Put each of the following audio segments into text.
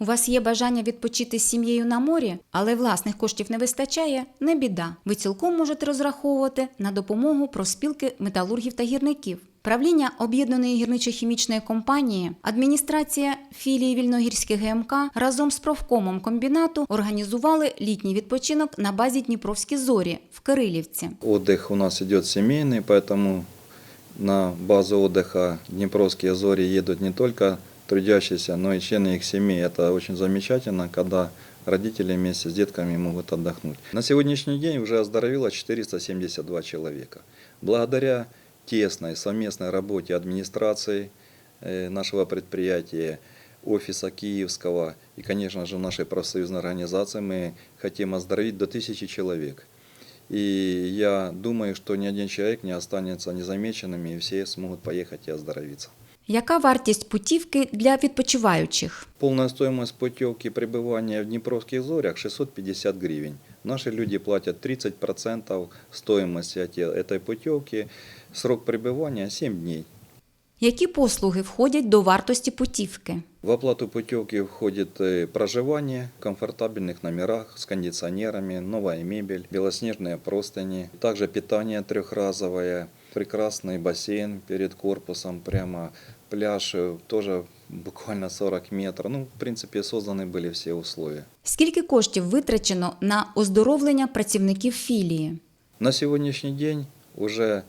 У вас є бажання відпочити з сім'єю на морі, але власних коштів не вистачає, не біда. Ви цілком можете розраховувати на допомогу профспілки металургів та гірників. Правління об'єднаної гірничо-хімічної компанії, адміністрація філії Вільногірських ГМК разом з профкомом комбінату організували літній відпочинок на базі Дніпровські зорі в Кирилівці. Отдых у нас идет семейный, поэтому на базу отдыха Днепровские зори едут не только трудящиеся, но и члены их семей. Это очень замечательно, когда родители вместе с детками могут отдохнуть. На сегодняшний день уже оздоровило 472 человека. Благодаря тесной совместной работе администрации э, нашего предприятия, офиса Киевского и, конечно же, нашей профсоюзной организации мы хотим оздоровить до тысячи человек. И я думаю, что ни один человек не останется незамеченными, и все смогут поехать и оздоровиться. Яка вартість путівки для відпочиваючих? Полная стоимость путевки пребывания в Днепровских зорях 650 гривен. Наши люди платят 30% стоимости эти- этой путевки. Срок пребывания 7 дней. Які послуги входять до вартості путівки? В оплату путевки входит э, проживание в комфортабельных номерах с кондиционерами, новая мебель, белоснежные простыни, также питание трехразовое, прекрасный бассейн перед корпусом, прямо пляж э, тоже буквально 40 метров. Ну, в принципе, созданы были все условия. Скільки коштів витрачено на оздоровлення працівників філії? На сегодняшний день уже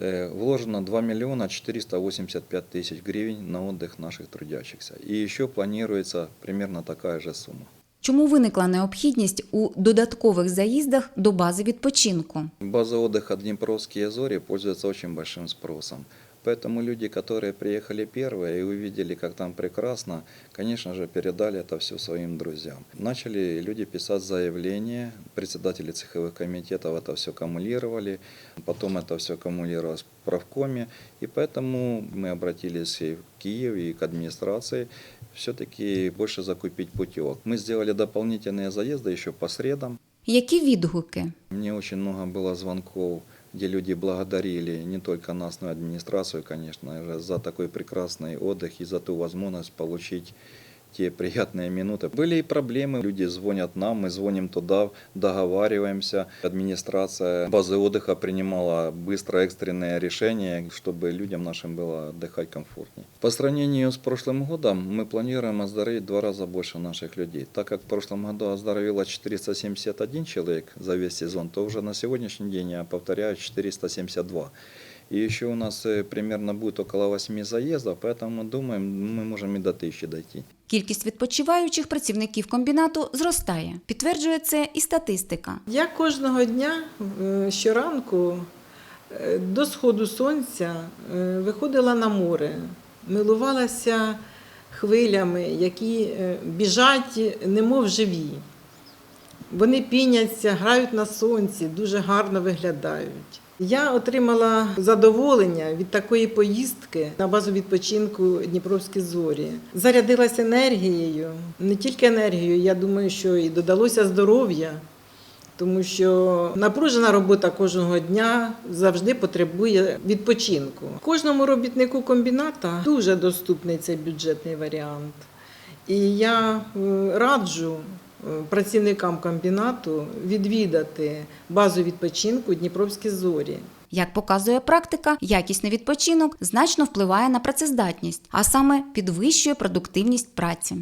э, вложено 2 миллиона 485 тысяч гривен на отдых наших трудящихся. И еще планируется примерно такая же сумма. Чому виникла необхідність у додаткових заїздах до бази відпочинку? База отдыха Днепровские зори пользуется очень большим спросом. Поэтому люди, которые приехали первые и увидели, как там прекрасно, конечно же, передали это все своим друзьям. Начали люди писать заявления, председатели цеховых комитетов это все аккумулировали, потом это все аккумулировалось в правкоме, и поэтому мы обратились и в Киев, и к администрации, все-таки больше закупить путевок. Мы сделали дополнительные заезды еще по средам, Які відгуки? мне очень много было звонков, где люди благодарили не только нас, но и администрацию, конечно же, за такой прекрасный отдых и за ту возможность получить те приятные минуты. Были и проблемы, люди звонят нам, мы звоним туда, договариваемся. Администрация базы отдыха принимала быстро экстренные решения, чтобы людям нашим было отдыхать комфортнее. По сравнению с прошлым годом мы планируем оздоровить в два раза больше наших людей. Так как в прошлом году оздоровило 471 человек за весь сезон, то уже на сегодняшний день, я повторяю, 472. И еще у нас э, примерно будет около 8 заездов, поэтому мы думаем, мы можем и до 1000 дойти. Кількість відпочиваючих працівників комбінату зростає. Підтверджує це і статистика. Я кожного дня е, щоранку е, до сходу сонця е, виходила на море, милувалася хвилями, які е, біжать, немов живі. Вони піняться, грають на сонці, дуже гарно виглядають. Я отримала задоволення від такої поїздки на базу відпочинку Дніпровські зорі. Зарядилася енергією, не тільки енергією, я думаю, що і додалося здоров'я, тому що напружена робота кожного дня завжди потребує відпочинку. Кожному робітнику комбіната дуже доступний цей бюджетний варіант. І я е, раджу працівникам комбінату відвідати базу відпочинку Дніпровські зорі. Як показує практика, якісний відпочинок значно впливає на працездатність, а саме підвищує продуктивність праці.